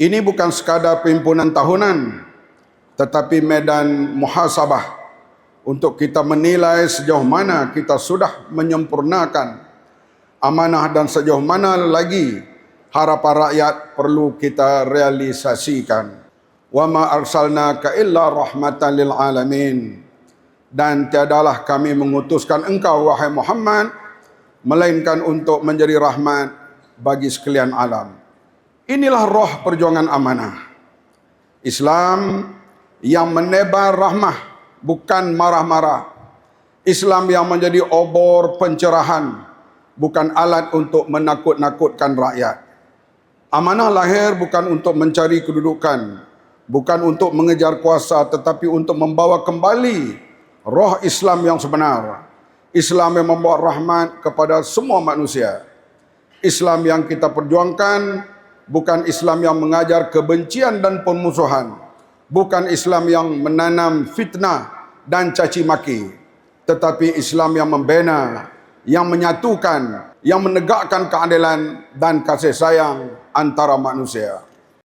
Ini bukan sekadar perhimpunan tahunan tetapi medan muhasabah untuk kita menilai sejauh mana kita sudah menyempurnakan amanah dan sejauh mana lagi harapan rakyat perlu kita realisasikan. Wa ma arsalnaka illa rahmatan lil alamin. Dan tiadalah kami mengutuskan engkau wahai Muhammad melainkan untuk menjadi rahmat bagi sekalian alam. Inilah roh perjuangan amanah. Islam yang menebar rahmah bukan marah-marah. Islam yang menjadi obor pencerahan bukan alat untuk menakut-nakutkan rakyat. Amanah lahir bukan untuk mencari kedudukan, bukan untuk mengejar kuasa tetapi untuk membawa kembali roh Islam yang sebenar. Islam yang membawa rahmat kepada semua manusia. Islam yang kita perjuangkan bukan Islam yang mengajar kebencian dan pemusuhan. Bukan Islam yang menanam fitnah dan caci maki. Tetapi Islam yang membina, yang menyatukan, yang menegakkan keadilan dan kasih sayang antara manusia.